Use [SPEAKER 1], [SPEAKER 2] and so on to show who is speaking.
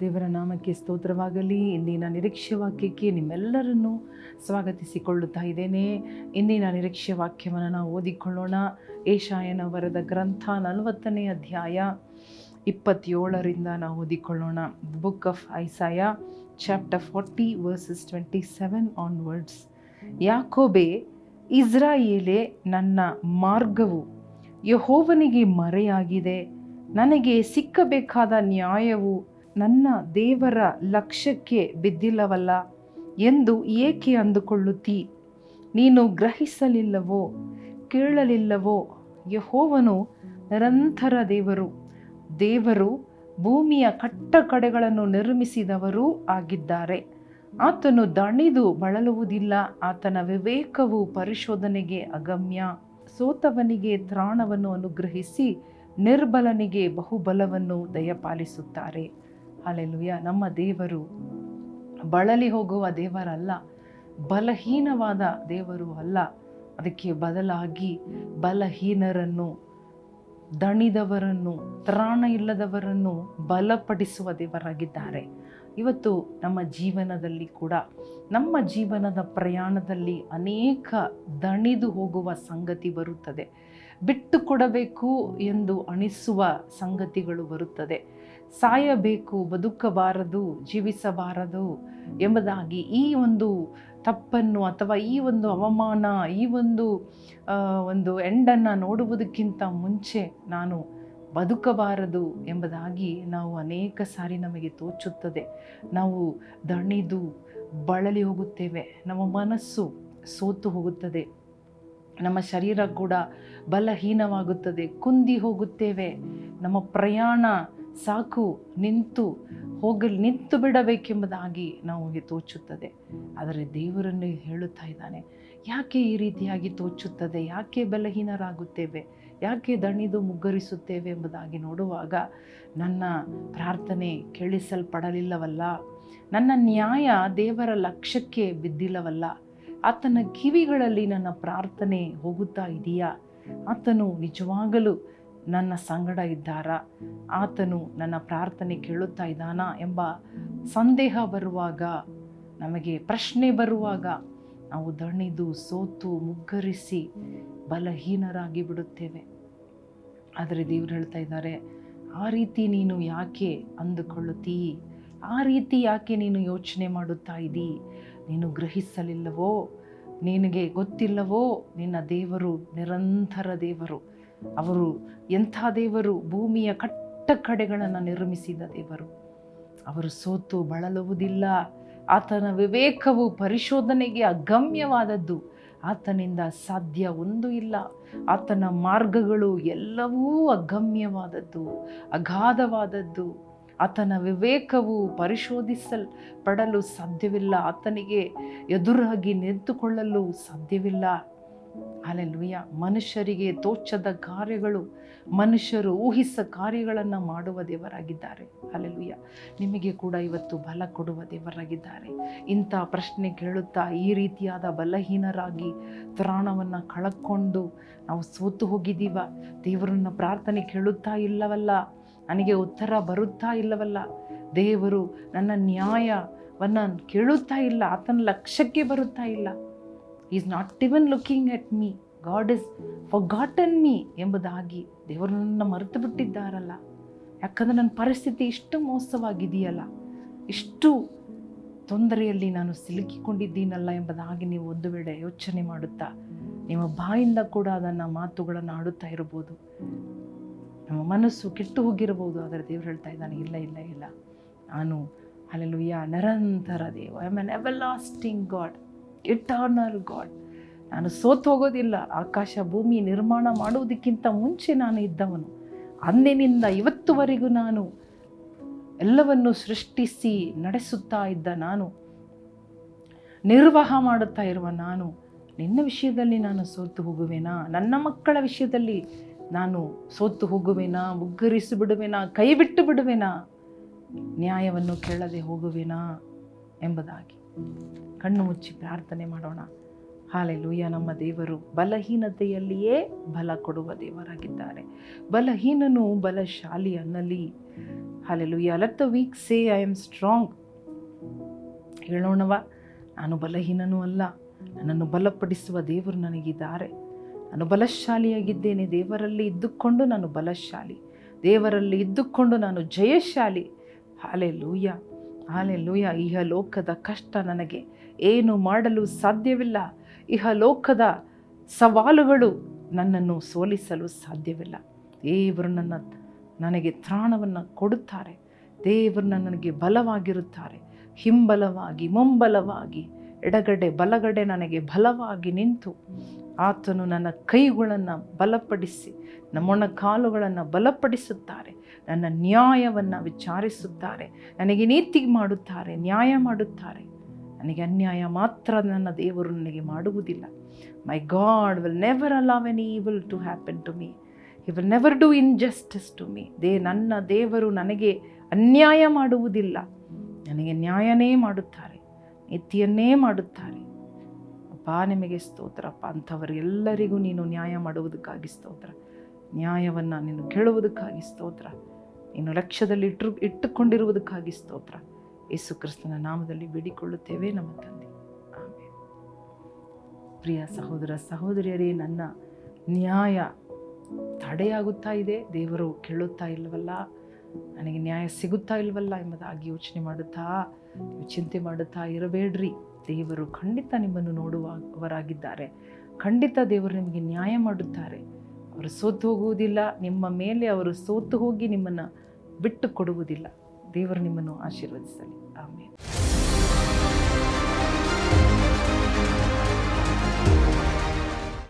[SPEAKER 1] ದೇವರ ನಾಮಕ್ಕೆ ಸ್ತೋತ್ರವಾಗಲಿ. ಇಂದಿನ ನಿರೀಕ್ಷೆ ವಾಕ್ಯಕ್ಕೆ ನಿಮ್ಮೆಲ್ಲರನ್ನು ಸ್ವಾಗತಿಸಿಕೊಳ್ಳುತ್ತಾ ಇದ್ದೇನೆ. ಇಂದಿನ ನಿರೀಕ್ಷೆ ವಾಕ್ಯವನ್ನು ನಾವು ಓದಿಕೊಳ್ಳೋಣ. ಏಷಾಯನ ವರದ ಗ್ರಂಥ ನಲವತ್ತನೇ ಅಧ್ಯಾಯ ಇಪ್ಪತ್ತೇಳರಿಂದ ನಾವು ಓದಿಕೊಳ್ಳೋಣ. Book of Isaiah chapter forty verses twenty seven onwards ಯಾಕೋಬೆ, ಇಸ್ರಾಯೇಲೆ, ನನ್ನ ಮಾರ್ಗವು ಯಹೋವನಿಗೆ ಮರೆಯಾಗಿದೆ. ನನಗೆ ಸಿಕ್ಕಬೇಕಾದ ನ್ಯಾಯವು ನನ್ನ ದೇವರ ಲಕ್ಷ್ಯಕ್ಕೆ ಬಿದ್ದಿಲ್ಲವಲ್ಲ ಎಂದು ಏಕೆ ಅಂದುಕೊಳ್ಳುತ್ತೀ? ನೀನು ಗ್ರಹಿಸಲಿಲ್ಲವೋ, ಕೇಳಲಿಲ್ಲವೋ? ಯಹೋವನು ನಿರಂತರ ದೇವರು. ದೇವರು ಭೂಮಿಯ ಕಟ್ಟ ಕಡೆಗಳನ್ನು ನಿರ್ಮಿಸಿದವರೂ ಆಗಿದ್ದಾರೆ. ಆತನು ದಣಿದು ಬಳಲುವುದಿಲ್ಲ, ಆತನ ವಿವೇಕವು ಪರಿಶೋಧನೆಗೆ ಅಗಮ್ಯ. ಸೋತವನಿಗೆ ತ್ರಾಣವನ್ನು ಅನುಗ್ರಹಿಸಿ ನಿರ್ಬಲನಿಗೆ ಬಹುಬಲವನ್ನು ದಯಪಾಲಿಸುತ್ತಾರೆ. ಅಲ್ಲೆಲುಯ್ಯ ನಮ್ಮ ದೇವರು ಬಳಲಿ ಹೋಗುವ ದೇವರಲ್ಲ, ಬಲಹೀನವಾದ ದೇವರು ಅಲ್ಲ. ಅದಕ್ಕೆ ಬದಲಾಗಿ ಬಲಹೀನರನ್ನು, ದಣಿದವರನ್ನು, ತ್ರಾಣ ಇಲ್ಲದವರನ್ನು ಬಲಪಡಿಸುವ ದೇವರಾಗಿದ್ದಾರೆ. ಇವತ್ತು ನಮ್ಮ ಜೀವನದಲ್ಲಿ ಕೂಡ, ನಮ್ಮ ಜೀವನದ ಪ್ರಯಾಣದಲ್ಲಿ ಅನೇಕ ದಣಿದು ಹೋಗುವ ಸಂಗತಿ ಬರುತ್ತದೆ. ಬಿಟ್ಟು ಕೊಡಬೇಕು ಎಂದು ಅಣಿಸುವ ಸಂಗತಿಗಳು ಬರುತ್ತದೆ. ಸಾಯಬೇಕು, ಬದುಕಬಾರದು, ಜೀವಿಸಬಾರದು ಎಂಬುದಾಗಿ ಈ ಒಂದು ತಪ್ಪನ್ನು ಅಥವಾ ಈ ಒಂದು ಅವಮಾನ, ಈ ಒಂದು ಒಂದು ಎಂಡನ್ನು ನೋಡುವುದಕ್ಕಿಂತ ಮುಂಚೆ ನಾನು ಬದುಕಬಾರದು ಎಂಬುದಾಗಿ ನಾವು ಅನೇಕ ಸಾರಿ ನಮಗೆ ತೋಚುತ್ತದೆ. ನಾವು ದಣಿದು ಬಳಲಿ ಹೋಗುತ್ತೇವೆ. ನಮ್ಮ ಮನಸ್ಸು ಸೋತು ಹೋಗುತ್ತದೆ. ನಮ್ಮ ಶರೀರ ಕೂಡ ಬಲಹೀನವಾಗುತ್ತದೆ. ಕುಂದಿ ಹೋಗುತ್ತೇವೆ. ನಮ್ಮ ಪ್ರಯಾಣ ಸಾಕು, ನಿಂತು, ಹೋಗಲು, ನಿಂತು ಬಿಡಬೇಕೆಂಬುದಾಗಿ ನಮಗೆ ತೋಚುತ್ತದೆ. ಆದರೆ ದೇವರನ್ನು ಹೇಳುತ್ತಾ ಇದ್ದಾನೆ, ಯಾಕೆ ಈ ರೀತಿಯಾಗಿ ತೋಚುತ್ತದೆ? ಯಾಕೆ ಬಲಹೀನರಾಗುತ್ತೇವೆ? ಯಾಕೆ ದಣಿದು ಮುಗ್ಗರಿಸುತ್ತೇವೆ? ಎಂಬುದಾಗಿ ನೋಡುವಾಗ ನನ್ನ ಪ್ರಾರ್ಥನೆ ಕೇಳಿಸಲ್ಪಡಲಿಲ್ಲವಲ್ಲ. ನನ್ನ ನ್ಯಾಯ ದೇವರ ಲಕ್ಷ್ಯಕ್ಕೆ ಬಿದ್ದಿಲ್ಲವಲ್ಲ. ಆತನ ಕಿವಿಗಳಲ್ಲಿ ನನ್ನ ಪ್ರಾರ್ಥನೆ ಹೋಗುತ್ತಾ ಇದೆಯಾ? ಆತನು ನಿಜವಾಗಲೂ ನನ್ನ ಸಂಗಡ ಇದ್ದಾರಾ. ಆತನು ನನ್ನ ಪ್ರಾರ್ಥನೆ ಕೇಳುತ್ತಾ ಇದ್ದಾನಾ ಎಂಬ ಸಂದೇಹ ಬರುವಾಗ, ನಮಗೆ ಪ್ರಶ್ನೆ ಬರುವಾಗ ನಾವು ದಣಿದು, ಸೋತು, ಮುಗ್ಗರಿಸಿ ಬಲಹೀನರಾಗಿ ಬಿಡುತ್ತೇವೆ. ಆದರೆ ದೇವರು ಹೇಳ್ತಾ ಇದ್ದಾರೆ, ಆ ರೀತಿ ನೀನು ಯಾಕೆ ಅಂದುಕೊಳ್ಳುತ್ತೀ? ಆ ರೀತಿ ಯಾಕೆ ನೀನು ಯೋಚನೆ ಮಾಡುತ್ತಾ ಇದ್ದೀ? ನೀನು ಗ್ರಹಿಸಲಿಲ್ಲವೋ? ನಿನಗೆ ಗೊತ್ತಿಲ್ಲವೋ? ನಿನ್ನ ದೇವರು ನಿರಂತರ ದೇವರು. ಅವರು ಎಂಥ ದೇವರು, ಭೂಮಿಯ ಕಟ್ಟ ಕಡೆಗಳನ್ನು ನಿರ್ಮಿಸಿದ ದೇವರು. ಅವರು ಸೋತು ಬಳಲುವುದಿಲ್ಲ. ಆತನ ವಿವೇಕವು ಪರಿಶೋಧನೆಗೆ ಅಗಮ್ಯವಾದದ್ದು. ಆತನಿಂದ ಸಾಧ್ಯ ಒಂದು ಇಲ್ಲ. ಆತನ ಮಾರ್ಗಗಳು ಎಲ್ಲವೂ ಅಗಮ್ಯವಾದದ್ದು, ಅಗಾಧವಾದದ್ದು. ಆತನ ವಿವೇಕವು ಪರಿಶೋಧಿಸಲ್ಪಡಲು ಸಾಧ್ಯವಿಲ್ಲ. ಆತನಿಗೆ ಎದುರಾಗಿ ನಿಂತುಕೊಳ್ಳಲು ಸಾಧ್ಯವಿಲ್ಲ. ಅಲ್ಲೆಲ್ಲುಯ್ಯ ಮನುಷ್ಯರಿಗೆ ತೋಚದ ಕಾರ್ಯಗಳು, ಮನುಷ್ಯರು ಊಹಿಸ ಕಾರ್ಯಗಳನ್ನು ಮಾಡುವ ದೇವರಾಗಿದ್ದಾರೆ. ಅಲ್ಲೆಲ್ಲುಯ್ಯ ನಿಮಗೆ ಕೂಡ ಇವತ್ತು ಬಲ ಕೊಡುವ ದೇವರಾಗಿದ್ದಾರೆ. ಇಂಥ ಪ್ರಶ್ನೆ ಕೇಳುತ್ತಾ ಈ ರೀತಿಯಾದ ಬಲಹೀನರಾಗಿ ತ್ರಾಣವನ್ನು ಕಳಕೊಂಡು ನಾವು ಸೋತು ಹೋಗಿದ್ದೀವ? ದೇವರನ್ನ ಪ್ರಾರ್ಥನೆ ಕೇಳುತ್ತಾ ಇಲ್ಲವಲ್ಲ? ನನಗೆ ಉತ್ತರ ಬರುತ್ತಾ ಇಲ್ಲವಲ್ಲ? ದೇವರು ನನ್ನ ನ್ಯಾಯವನ್ನು ಕೇಳುತ್ತಾ ಇಲ್ಲ, ಆತನ ಲಕ್ಷ್ಯಕ್ಕೆ ಬರುತ್ತಾ ಇಲ್ಲ. Is not even looking at me God is forgotten me ಎಂಬುದಾಗಿ ದೇವರು ನನ್ನ ಮರೆತು ಬಿಟ್ಟಿದ್ದಾರಲ್ಲ. ಯಾಕಂದರೆ ನನ್ನ ಪರಿಸ್ಥಿತಿ ಇಷ್ಟು ಮೋಸವಾಗಿದೆಯಲ್ಲ. ಇಷ್ಟು ತೊಂದರೆಯಲ್ಲಿ ನಾನು ಸಿಲುಕಿಕೊಂಡಿದ್ದೀನಲ್ಲ ಎಂಬುದಾಗಿ ನೀವು ಒಂದು ವೇಳೆ ಯೋಚನೆ ಮಾಡುತ್ತಾ, ನಿಮ್ಮ ಬಾಯಿಂದ ಕೂಡ ಅದನ್ನು ಮಾತುಗಳನ್ನು ಆಡುತ್ತಾ ಇರ್ಬೋದು ನಮ್ಮ ಮನಸ್ಸು ಕೆಟ್ಟು ಹೋಗಿರಬಹುದು, ಆದರೆ ದೇವರು ಹೇಳ್ತಾ ಇದ್ದಾನೆ, ಇಲ್ಲ ಇಲ್ಲ ಇಲ್ಲ. ನಾನು ಅಲ್ಲೆಲ್ಲುಯ್ಯ ನಿರಂತರ ದೇವ. I'm an everlasting God eternal God ನಾನು ಸೋತು ಹೋಗೋದಿಲ್ಲ. ಆಕಾಶ ಭೂಮಿ ನಿರ್ಮಾಣ ಮಾಡುವುದಕ್ಕಿಂತ ಮುಂಚೆ ನಾನು ಇದ್ದವನು. ಅಂದಿನಿಂದ ಇವತ್ತುವರೆಗೂ ನಾನು ಎಲ್ಲವನ್ನು ಸೃಷ್ಟಿಸಿ ನಡೆಸುತ್ತಾ ಇದ್ದ ನಾನು, ನಿರ್ವಾಹ ಮಾಡುತ್ತಾ ಇರುವ ನಾನು, ನಿನ್ನ ವಿಷಯದಲ್ಲಿ ನಾನು ಸೋತು ಹೋಗುವೆನಾ? ನನ್ನ ಮಕ್ಕಳ ವಿಷಯದಲ್ಲಿ ನಾನು ಸೋತು ಹೋಗುವೆನಾ? ಮುಗ್ಗರಿಸಿ ಬಿಡುವೆನಾ? ಕೈ ಬಿಟ್ಟು ಬಿಡುವೆನಾ? ನ್ಯಾಯವನ್ನು ಕೇಳದೆ ಹೋಗುವೆನಾ? ಎಂಬುದಾಗಿ. ಕಣ್ಣು ಮುಚ್ಚಿ ಪ್ರಾರ್ಥನೆ ಮಾಡೋಣ. ಹಾಲೆಲೂಯ, ನಮ್ಮ ದೇವರು ಬಲಹೀನತೆಯಲ್ಲಿಯೇ ಬಲ ಕೊಡುವ ದೇವರಾಗಿದ್ದಾರೆ. ಬಲಹೀನನು ಬಲಶಾಲಿ ಅನ್ನಲಿ. Hallelujah let the weak say I am strong ಹೇಳೋಣವ ನಾನು ಬಲಹೀನನೂ ಅಲ್ಲ. ನನ್ನನ್ನು ಬಲಪಡಿಸುವ ದೇವರು ನನಗಿದ್ದಾರೆ. ನಾನು ಬಲಶಾಲಿಯಾಗಿದ್ದೇನೆ. ದೇವರಲ್ಲಿ ಇದ್ದುಕೊಂಡು ನಾನು ಬಲಶಾಲಿ. ದೇವರಲ್ಲಿ ಇದ್ದುಕೊಂಡು ನಾನು ಜಯಶಾಲಿ. ಹಾಲೆ ಲೂಯ ಹಾಲೆ ಲೂಯ ಇಹ ಲೋಕದ ಕಷ್ಟ ನನಗೆ. ಏನು ಮಾಡಲು ಸಾಧ್ಯವಿಲ್ಲ. ಇಹ ಲೋಕದ ಸವಾಲುಗಳು ನನ್ನನ್ನು ಸೋಲಿಸಲು ಸಾಧ್ಯವಿಲ್ಲ. ದೇವರು ನನ್ನ, ನನಗೆ ತ್ರಾಣವನ್ನು ಕೊಡುತ್ತಾರೆ. ದೇವರು ನನಗೆ ಬಲವಾಗಿರುತ್ತಾರೆ. ಹಿಂಬಲವಾಗಿ, ಮುಂಬಲವಾಗಿ, ಎಡಗಡೆ, ಬಲಗಡೆ ನನಗೆ ಬಲವಾಗಿ ನಿಂತು ಆತನು ನನ್ನ ಕೈಗಳನ್ನು ಬಲಪಡಿಸಿ, ನಮ್ಮೊಣ ಕಾಲುಗಳನ್ನು ಬಲಪಡಿಸುತ್ತಾರೆ. ನನ್ನ ನ್ಯಾಯವನ್ನು ವಿಚಾರಿಸುತ್ತಾರೆ, ನನಗೆ ನೀತಿ ಮಾಡುತ್ತಾರೆ, ನ್ಯಾಯ ಮಾಡುತ್ತಾರೆ. ನನಗೆ ಅನ್ಯಾಯ ಮಾತ್ರ ನನ್ನ ದೇವರು ನನಗೆ ಮಾಡುವುದಿಲ್ಲ. My God will never allow an evil to happen to me he will never do injustice to me they, ನನ್ನ ದೇವರು ನನಗೆ ಅನ್ಯಾಯ ಮಾಡುವುದಿಲ್ಲ. ನನಗೆ ನ್ಯಾಯನೇ ಮಾಡುತ್ತಾರೆ, ನೀತಿಯನ್ನೇ ಮಾಡುತ್ತಾರೆ. ಅಪ್ಪ, ನಿಮಗೆ ಸ್ತೋತ್ರಪ್ಪ. ಅಂಥವರೆಲ್ಲರಿಗೂ ನೀನು ನ್ಯಾಯ ಮಾಡುವುದಕ್ಕಾಗಿ ಸ್ತೋತ್ರ. ನ್ಯಾಯವನ್ನು ನೀನು ಕೇಳುವುದಕ್ಕಾಗಿ ಸ್ತೋತ್ರ. ನೀನು ಲಕ್ಷ್ಯದಲ್ಲಿ ಇಟ್ಟು ಇಟ್ಟುಕೊಂಡಿರುವುದಕ್ಕಾಗಿ ಸ್ತೋತ್ರ. ಯೇಸು ಕ್ರಿಸ್ತನ ನಾಮದಲ್ಲಿ ಬೇಡಿಕೊಳ್ಳುತ್ತೇವೆ ನಮ್ಮ ತಂದೆ. ಆಮೇಲೆ ಪ್ರಿಯ ಸಹೋದರ ಸಹೋದರಿಯರೇ, ನನ್ನ ನ್ಯಾಯ ತಡೆಯಾಗುತ್ತಾ ಇದೆ. ದೇವರು ಕೇಳುತ್ತಾ ಇಲ್ಲವಲ್ಲ ನನಗೆ ನ್ಯಾಯ ಸಿಗುತ್ತಾ ಇಲ್ವಲ್ಲ ಎಂಬುದಾಗಿ ಯೋಚನೆ ಮಾಡುತ್ತಾ, ಚಿಂತೆ ಮಾಡುತ್ತಾ ಇರಬೇಡ್ರಿ. ದೇವರು ಖಂಡಿತ ನಿಮ್ಮನ್ನು ನೋಡುವವರಾಗಿದ್ದಾರೆ. ಖಂಡಿತ ದೇವರು ನಿಮಗೆ ನ್ಯಾಯ ಮಾಡುತ್ತಾರೆ. ಅವರು ಸೋತು ಹೋಗುವುದಿಲ್ಲ, ನಿಮ್ಮ ಮೇಲೆ ಅವರು ಸೋತು ಹೋಗಿ ನಿಮ್ಮನ್ನು ಬಿಟ್ಟು ಕೊಡುವುದಿಲ್ಲ. ದೇವರು ನಿಮ್ಮನ್ನು ಆಶೀರ್ವದಿಸಲಿ. ಆಮೇಲೆ